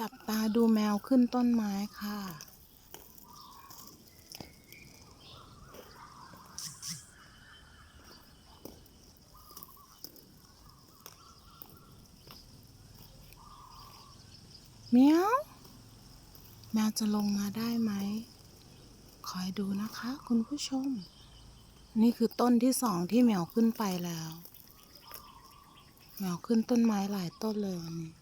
จับตาดูแมวขึ้นต้นไม้ค่ะ เมียวแมวจะลงมาได้ไหม คอยดูนะคะคุณผู้ชม นี่คือต้นที่สองที่แมวขึ้นไปแล้ว แมวขึ้นต้นไม้หลายต้นเลยวันนี้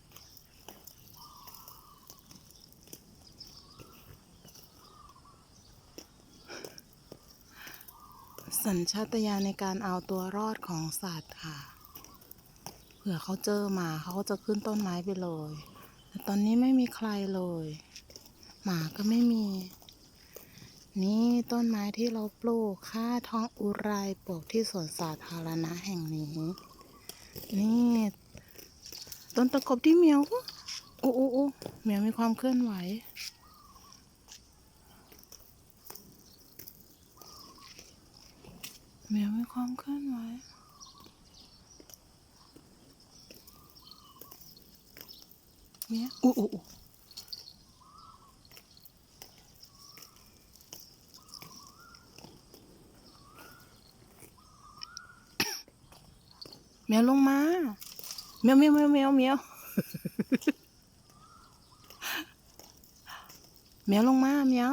สัญชาตญาณในการเอาตัวรอดของสัตว์ค่ะ เผื่อเขาเจอหมาเขาก็จะขึ้นต้นไม้ไปเลย แต่ตอนนี้ไม่มีใครเลย หมาก็ไม่มี นี่ต้นไม้ที่เราปลูกค่าท้องอุไรปลูกที่สวนสาธารณะแห่งนี้ นี่ต้นตะกบที่เหมียวโอ้โอ้โอ้เหมียวมีความเคลื่อนไหว เหมียวมีความเคลื่อนไหวเมียวอู้อู้เมียวลงมาเมียวเมียวเมียวเมียวเมียวเมียวลงมาเมียว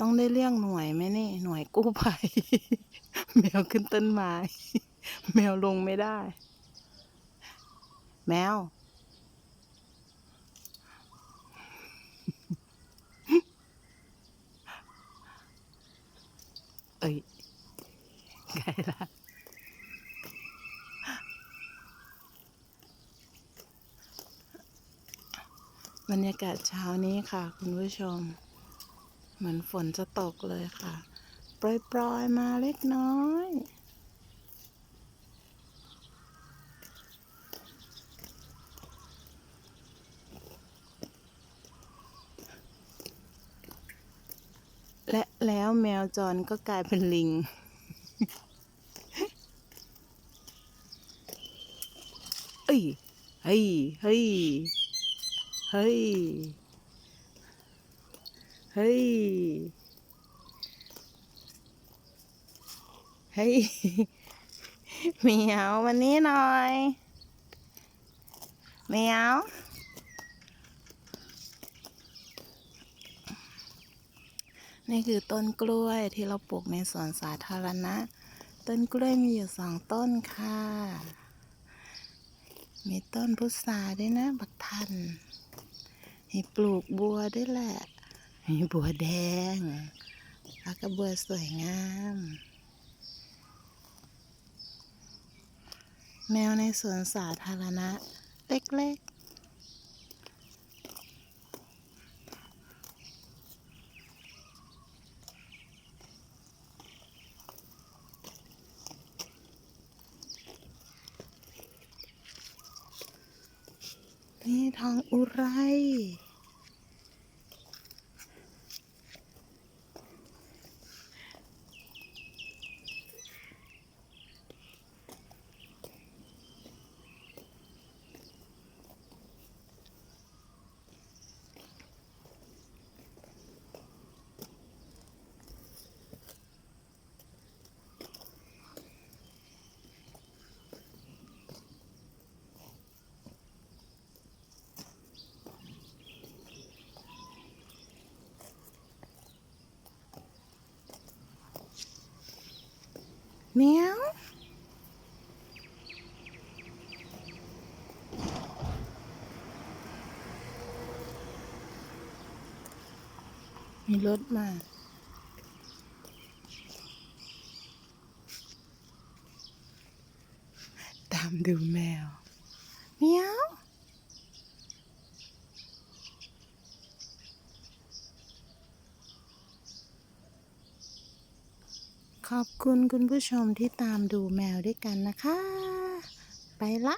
ต้องได้เรียกหน่วยไหมนี่ หน่วยกู้ภัย แมวขึ้นต้นไม้ แมวลงไม่ได้ แมว เอ้ยใกล้ละบรรยากาศเช้านี้ค่ะ คุณผู้ชม เหมือนฝนจะตกเลยค่ะ ปล่อยๆมาเล็กน้อยและแล้วแมวจรก็กลายเป็นลิงเอ้ย เฮ้ย เฮ้ย เฮ้ย เฮ้ย เฮ้ยเมียววันนี้หน่อยเมียวนี่คือต้นกล้วยที่เราปลูกในสวนสาธารณะ ต้นกล้วยมีอยู่สองต้นค่ะ มีต้นพุทราด้วยนะ บักทัน มีปลูกบัวด้วยแหละ มีบัวแดงแล้วก็บัวสวยงาม แมวในสวนสาธารณะ เล็กๆนี่ทองอุไร มียวมีรถมาตามดูแมวเมียว ขอบคุณคุณผู้ชมที่ตามดูแมวด้วยกันนะคะ ไปละ